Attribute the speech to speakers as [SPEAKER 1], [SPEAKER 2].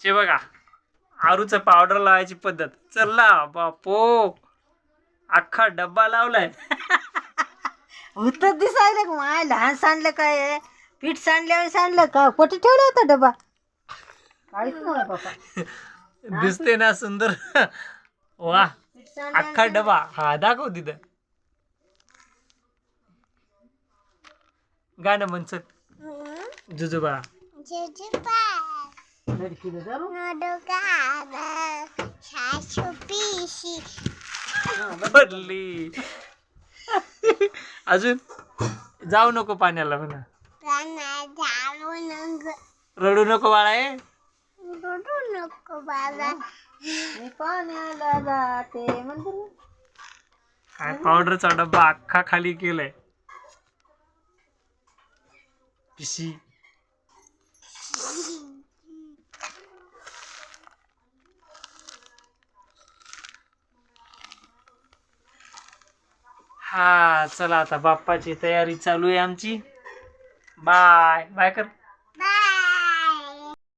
[SPEAKER 1] चे बघा आरूचं पावडर लावायची पद्धत. चला बापो अख्खा डब्बा लावलाय.
[SPEAKER 2] होतं दिसायला का? माय लहान सांडलं काय आहे? पीठ सांडल्यावर सांडलं का? कुठे ठेवला होता डबा काळीच नव्हे बाबा
[SPEAKER 1] दिसते ना सुंदर. वा
[SPEAKER 2] पीठ सांडल्यावर
[SPEAKER 1] अख्खा डबा हा दाखव तिथं. गाणं म्हणचत जुजुबा. पडली अजून? जाऊ नको पाण्याला म्हणा. रडू नको बाळा ए.
[SPEAKER 2] मी पाण्याला जाते म्हणते.
[SPEAKER 1] काय पावडरचा डब्बा अख्खा खाली केलाय. पिशी. हा चला आता बाप्पाची तयारी चालू आहे आमची. बाय बाय कर.